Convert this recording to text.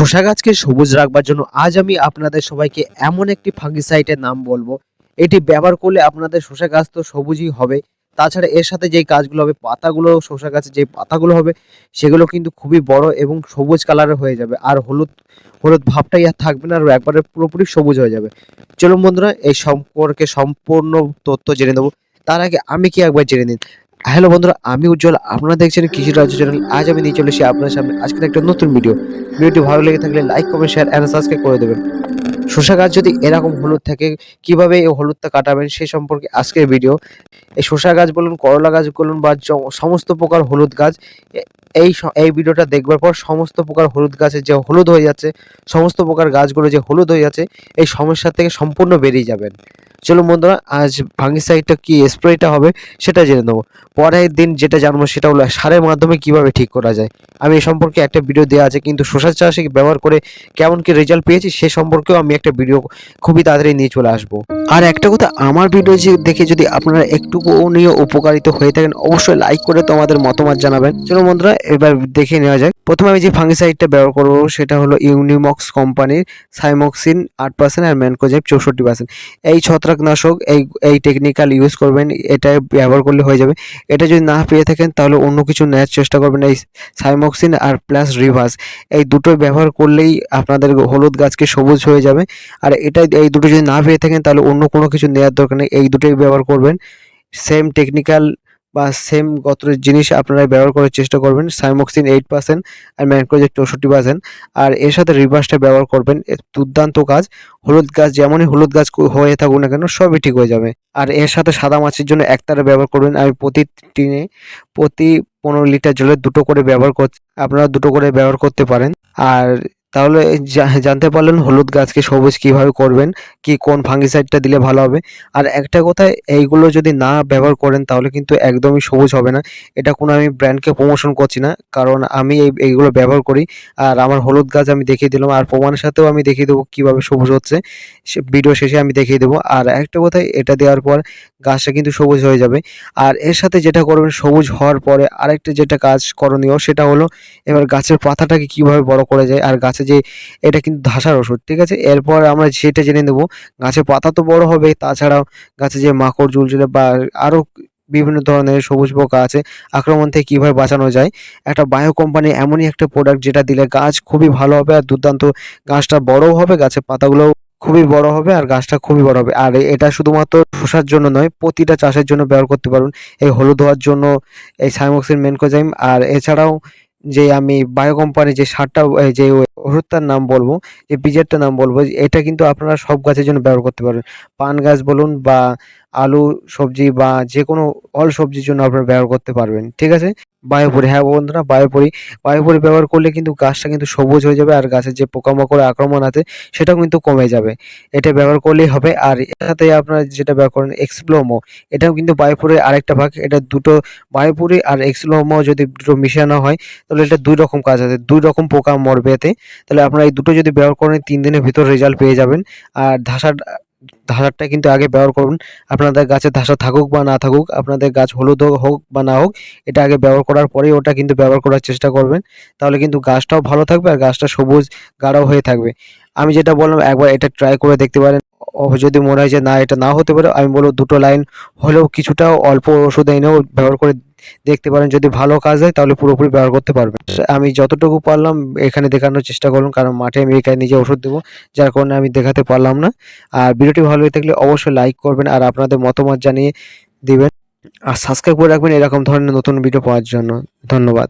শসা গাছকে সবুজ রাখবার জন্য আজ আমি আপনাদের সবাইকে এমন একটি ফাঙ্গিসাইডের নাম বলব। এটি ব্যবহার করলে আপনাদের শসা গাছ তো সবুজই হবে। তাছাড়া এর সাথে যেই গাছগুলো হবে, পাতাগুলো, শসা গাছের যে পাতাগুলো হবে, সেগুলো কিন্তু খুবই বড় এবং সবুজ কালারের হয়ে যাবে। আর হলুদ হলুদ ভাবটাই আর থাকবে না, আর একবারে পুরোপুরি সবুজ হয়ে যাবে। চলুন বন্ধুরা, এই সম্পর্কে সম্পূর্ণ তথ্য জেনে দেবো তার আগে আমি কি একবার জেনে নিন হ্যালো বন্ধুরা, আমি উজ্জ্বল। আপনারা দেখছেন কৃষি রাজ্য চ্যানেল আজ আমি নিয়ে চলে এসেছি আপনার সামনে আজকের একটা নতুন ভিডিও ভিডিওটি ভালো লেগে থাকলে like comment share and subscribe করে দেবেন। শসা গাছ যদি এরকম হলুদ থাকে, কীভাবে এই হলুদটা কাটাবেন সেই সম্পর্কে আজকের ভিডিও এই শসা গাছ বলুন, করলা গাছ বলুন বা সমস্ত প্রকার হলুদ গাছ এই এই ভিডিওটা দেখবার পর সমস্ত প্রকার হলুদ গাছের যে হলুদ হয়ে যাচ্ছে, সমস্ত প্রকার গাছগুলো যে হলুদ হয়ে যাচ্ছে, এই সমস্যা থেকে সম্পূর্ণ বেরিয়ে যাবেন। চলুন বন্ধুরা, আজ ফাঙ্গিসাইডটা কি স্প্রেটা হবে সেটা জেনে নেব। পরের দিন যেটা জানব সেটা হলো সারের মাধ্যমে কীভাবে ঠিক করা যায়। আমি এই সম্পর্কে একটা ভিডিও দেওয়া আছে, কিন্তু শশা চাষে ব্যবহার করে কেমন কি রেজাল্ট পেয়েছি সে সম্পর্কেও আমি একটা ভিডিও খুবই তাড়াতাড়ি নিয়ে চলে আসব। আর একটা কথা, আমার ভিডিও যে দেখে যদি আপনারা একটুকু নিয়ে উপকারিত হয়ে থাকেন, অবশ্যই লাইক করে তোমাদের মতামত জানাবেন। চলো বন্ধুরা, এবার দেখে নেওয়া যাক। প্রথমে আমি যে ফাঙ্গিসাইডটা ব্যবহার করব, সেটা হলো ইউনিমক্স কোম্পানির সাইমক্সিন আট পার্সেন্ট আর ম্যানকোজেব চৌষট্টি পার্সেন্ট এই ছত্রাকনাশক, এই এই টেকনিক্যাল ইউজ করবেন এটা ব্যবহার করলে হয়ে যাবে। এটা যদি না পেয়ে থাকেন, তাহলে অন্য কিছু নেওয়ার চেষ্টা করবেন, এই সাইমক্সিন আর প্লাস রিভার্স এই দুটো ব্যবহার করলেই আপনাদের হলুদ গাছকে সবুজ হয়ে যাবে। আর এটা এই দুটো যদি না পেয়ে থাকেন, তাহলে অন্য কোনো কিছু নেওয়ার দরকার নেই, এই দুটোই ব্যবহার করবেন। সেম টেকনিক্যাল বা সেম গত্রের জিনিস আপনারা ব্যবহার করার চেষ্টা করবেন সাইমক্সিন এইট পার্সেন্ট আর ম্যানক্রোজেক চৌষট্টি পার্সেন্ট আর এর সাথে রিভার্সটা ব্যবহার করবেন দুর্দান্ত কাজ, হলুদ গাছ যেমনই হলুদ গাছ হয়ে থাকুক না কেন, সবই ঠিক হয়ে যাবে। আর এর সাথে সাদা মাছের জন্য একতারা ব্যবহার করবেন, আমি প্রতি টিনে, প্রতি পনেরো লিটার জলে দুটো করে ব্যবহার কর আপনারা দুটো করে ব্যবহার করতে পারেন। আর তাহলে জানতে পারলেন হলুদ গাছকে সবুজ কীভাবে করবেন, কি কোন ফাঙ্গিসাইডটা দিলে ভালো হবে। আর একটা কথা এইগুলো যদি না ব্যবহার করেন তাহলে কিন্তু একদমই সবুজ হবে না। এটা কোনো আমি ব্র্যান্ডকে প্রমোশন করছি না, কারণ আমি এই, এইগুলো ব্যবহার করি। আর আমার হলুদ গাছ আমি দেখিয়ে দিলাম, আর প্রমাণের সাথেও আমি দেখিয়ে দেবো কীভাবে সবুজ হচ্ছে। ভিডিও শেষে আমি দেখিয়ে দেবো। আর একটা কথা এটা দেওয়ার পর গাছটা কিন্তু সবুজ হয়ে যাবে। আর এর সাথে যেটা করবেন, সবুজ হওয়ার পরে আরেকটা যেটা কাজ করণীয়, সেটা হলো এবার গাছের পাতাটাকে কীভাবে বড় করা যায়, আর গাছে যে এটা কিন্তু ধাসার ওষুধ, ঠিক আছে? এরপর আমরা সেটা জেনে নেব। গাছের পাতা তো বড় হবে, তাছাড়াও গাছে যে মাকড়, ঝুলঝুলে বা আরও বিভিন্ন ধরনের সবুজ পোকা আছে, আক্রমণ থেকে কীভাবে বাঁচানো যায়? একটা বায়ো কোম্পানি এমনই একটা প্রোডাক্ট যেটা দিলে গাছ খুবই ভালো হবে আর দুর্দান্ত গাছটা বড়ও হবে গাছের পাতাগুলোও খুবই বড় হবে আর গাছটা খুবই বড় হবে। আর এটা শুধুমাত্র শসার জন্য নয়, প্রতিটা চাষের জন্য ব্যবহার করতে পারুন। এই হলুদ হওয়ার জন্য এই সাইমক্সিন মেনকোজাইম আর এছাড়াও যে আমি বায়ো কোম্পানি যে সারটা যে ওষুধটার নাম বলব, যে বীজেরটার নাম বলব, এটা কিন্তু আপনারা সব গাছের জন্য ব্যবহার করতে পারবেন। পান গাছ বলুন বা আলু, সবজি বা যে কোনো অল সবজির জন্য আপনারা ব্যবহার করতে পারবেন, ঠিক আছে? বায়োপরি হ্যাঁ বন্ধুরা, বায়োপরি বায়োপরি ব্যবহার করলে কিন্তু গাছটা কিন্তু সবুজ হয়ে যাবে আর গাছের যে পোকামাকড় আক্রমণ আছে সেটাও কিন্তু কমে যাবে। এটা ব্যবহার করলেই হবে আর সাথে আপনারা যেটা ব্যবহার করেন এক্সপ্লোমো এটাও কিন্তু বায়োপুরের আরেকটা ভাগ, এটা দুটো বায়োপুরি আর এক্সপ্লোমো যদি দুটো মিশানো হয়, তাহলে এটা দুই রকম কাজ আছে, দুই রকম পোকা মরবে এতে। তাহলে আপনারা এই দুটো যদি ব্যবহার করেন, তিন দিনের ভিতর রেজাল্ট পেয়ে যাবেন। আর ধাসার ধাসারটা কিন্তু আগে ব্যবহার করুন। আপনাদের গাছে ধাসা থাকুক বা না থাকুক, আপনাদের গাছ হলুদ হোক- বা না হোক, এটা আগে ব্যবহার করার পরেই ওটা কিন্তু ব্যবহার করার চেষ্টা করবেন। তাহলে কিন্তু গাছটাও ভালো থাকবে আর গাছটা সবুজ গাঢ় হয়ে থাকবে। আমি যেটা বললাম, একবার এটা ট্রাই করে দেখতে পারেন। যদি মনে হয় যে না, এটা না হতে পারে, আমি বলব দুটো লাইন হলেও কিছুটা অল্প ওষুধ এনেও ব্যবহার করে দেখতে পারেন, যদি ভালো কাজ হয় তাহলে পুরোপুরি ব্যবহার করতে পারবেন। আমি যতটুকু পারলাম, এখানে দেখানোর চেষ্টা করলাম, কারণ মাঠে আমি এখানে নিজে ওষুধ দেবো, যার কারণে আমি দেখাতে পারলাম না। আর ভিডিওটি ভালো হয়ে থাকলে অবশ্যই লাইক করবেন আর আপনাদের মতামত জানিয়ে দিবেন। আর সাবস্ক্রাইব করে রাখবেন এরকম ধরনের নতুন ভিডিও পাওয়ার জন্য। ধন্যবাদ।